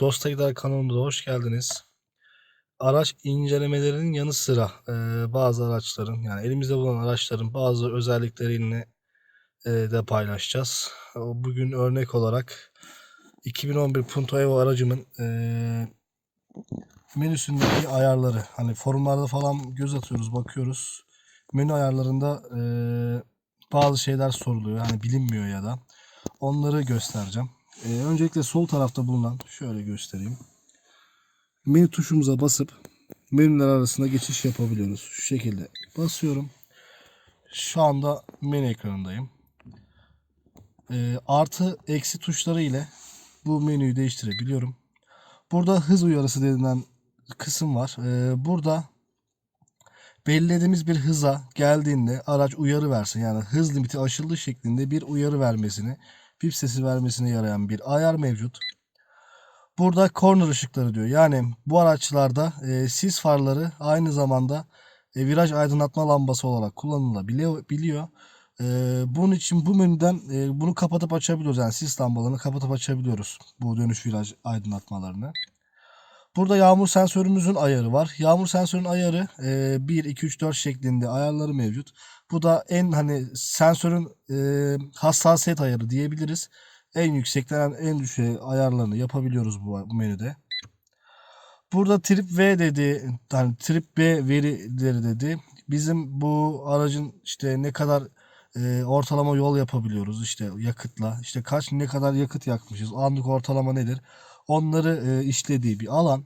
Dosta Gider kanalımıza hoş geldiniz. Araç incelemelerinin yanı sıra e, bazı araçların yani elimizde bulunan araçların bazı özelliklerini e, de paylaşacağız. Bugün örnek olarak 2011 Punto Evo aracımın e, menüsündeki ayarları hani forumlarda falan göz atıyoruz bakıyoruz. Menü ayarlarında e, bazı şeyler soruluyor hani bilinmiyor ya da onları göstereceğim. Ee, öncelikle sol tarafta bulunan şöyle göstereyim. Menü tuşumuza basıp menüler arasında geçiş yapabiliyoruz. Şu şekilde basıyorum. Şu anda menü ekranındayım. Ee, artı eksi tuşları ile bu menüyü değiştirebiliyorum. Burada hız uyarısı denilen kısım var. Ee, burada belirlediğimiz bir hıza geldiğinde araç uyarı versin. Yani hız limiti aşıldığı şeklinde bir uyarı vermesini, pip sesi vermesine yarayan bir ayar mevcut. Burada corner ışıkları diyor. Yani bu araçlarda e, sis farları aynı zamanda e, viraj aydınlatma lambası olarak kullanılabiliyor. Biliyor. E, bunun için bu menüden e, bunu kapatıp açabiliyoruz. Yani sis lambalarını kapatıp açabiliyoruz. Bu dönüş viraj aydınlatmalarını. Burada yağmur sensörümüzün ayarı var. Yağmur sensörün ayarı e, 1, 2, 3, 4 şeklinde ayarları mevcut. Bu da en hani sensörün e, hassasiyet ayarı diyebiliriz. En yüksekten en düşüğe ayarlarını yapabiliyoruz bu, bu menüde. Burada trip V dedi, hani trip B verileri dedi. Bizim bu aracın işte ne kadar e, ortalama yol yapabiliyoruz işte yakıtla. İşte kaç ne kadar yakıt yakmışız, anlık ortalama nedir? Onları e, işlediği bir alan.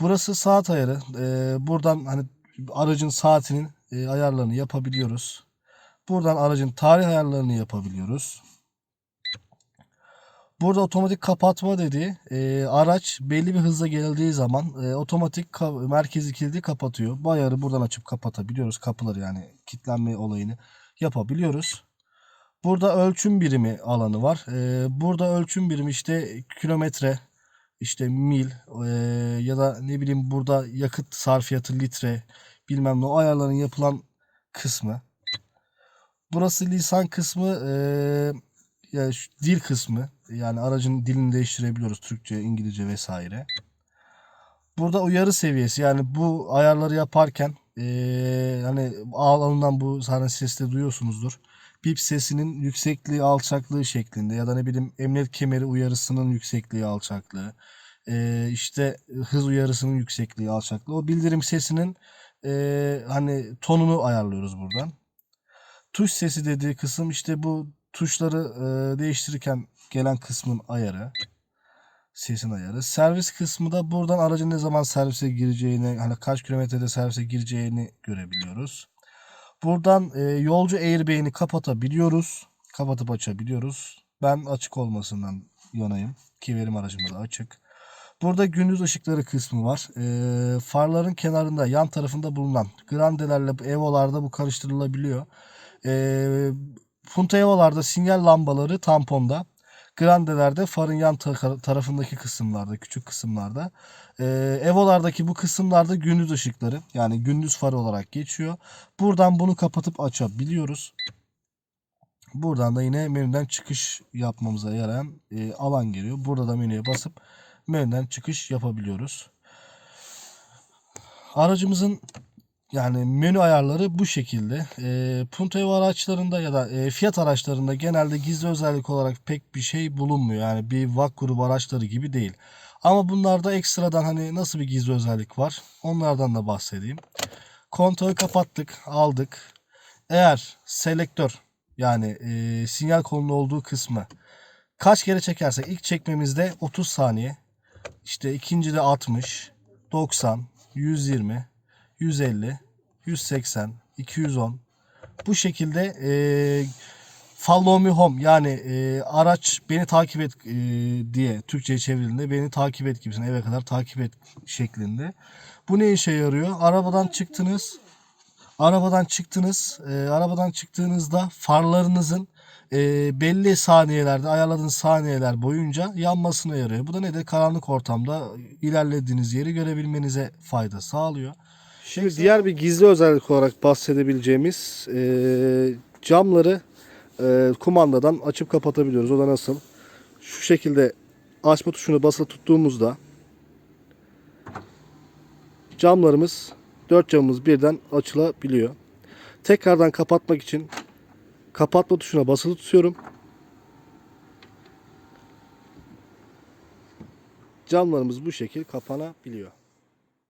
Burası saat ayarı. E, buradan hani aracın saatinin e, ayarlarını yapabiliyoruz. Buradan aracın tarih ayarlarını yapabiliyoruz. Burada otomatik kapatma dedi. E, araç belli bir hızla geldiği zaman e, otomatik ka- merkezi kilidi kapatıyor. Bu ayarı buradan açıp kapatabiliyoruz. Kapıları yani kilitlenme olayını yapabiliyoruz. Burada ölçüm birimi alanı var. E, burada ölçüm birimi işte kilometre, işte mil e, ya da ne bileyim burada yakıt sarfiyatı litre bilmem ne o ayarların yapılan kısmı. Burası lisan kısmı e, yani şu dil kısmı yani aracın dilini değiştirebiliyoruz Türkçe, İngilizce vesaire. Burada uyarı seviyesi yani bu ayarları yaparken e, hani alanından bu zaten sesle duyuyorsunuzdur. Bip sesinin yüksekliği alçaklığı şeklinde ya da ne bileyim emniyet kemeri uyarısının yüksekliği alçaklığı e, işte hız uyarısının yüksekliği alçaklığı o bildirim sesinin e, hani tonunu ayarlıyoruz buradan. Tuş sesi dediği kısım işte bu tuşları e, değiştirirken gelen kısmın ayarı. Sesin ayarı. Servis kısmı da buradan aracın ne zaman servise gireceğini, hani kaç kilometrede servise gireceğini görebiliyoruz. Buradan e, yolcu airbag'ini kapatabiliyoruz. Kapatıp açabiliyoruz. Ben açık olmasından yanayım. Ki benim aracımda da açık. Burada gündüz ışıkları kısmı var. E, farların kenarında yan tarafında bulunan grandelerle evolarda bu karıştırılabiliyor. E, Punta evolarda sinyal lambaları tamponda. Grandelerde farın yan ta- tarafındaki kısımlarda, küçük kısımlarda. E, Evo'lardaki bu kısımlarda gündüz ışıkları yani gündüz farı olarak geçiyor. Buradan bunu kapatıp açabiliyoruz. Buradan da yine menüden çıkış yapmamıza yarayan e, alan geliyor. Burada da menüye basıp menüden çıkış yapabiliyoruz. Aracımızın yani menü ayarları bu şekilde. E, Punto Evo araçlarında ya da e, Fiat araçlarında genelde gizli özellik olarak pek bir şey bulunmuyor. Yani bir VAK grubu araçları gibi değil. Ama bunlarda ekstradan hani nasıl bir gizli özellik var? Onlardan da bahsedeyim. Kontağı kapattık, aldık. Eğer selektör yani e, sinyal kolunun olduğu kısmı kaç kere çekersek ilk çekmemizde 30 saniye. İşte ikinci de 60, 90, 120, 150, 180, 210 bu şekilde e, follow me home yani e, araç beni takip et e, diye Türkçe'ye çevrildiğinde beni takip et gibisine eve kadar takip et şeklinde. Bu ne işe yarıyor? Arabadan çıktınız. Arabadan çıktınız. E, arabadan çıktığınızda farlarınızın e, belli saniyelerde ayarladığınız saniyeler boyunca yanmasına yarıyor. Bu da nedir? Karanlık ortamda ilerlediğiniz yeri görebilmenize fayda sağlıyor. Şimdi diğer bir gizli özellik olarak bahsedebileceğimiz e, camları e, kumandadan açıp kapatabiliyoruz. O da nasıl? Şu şekilde açma tuşuna basılı tuttuğumuzda camlarımız dört camımız birden açılabiliyor. Tekrardan kapatmak için kapatma tuşuna basılı tutuyorum. Camlarımız bu şekil kapanabiliyor.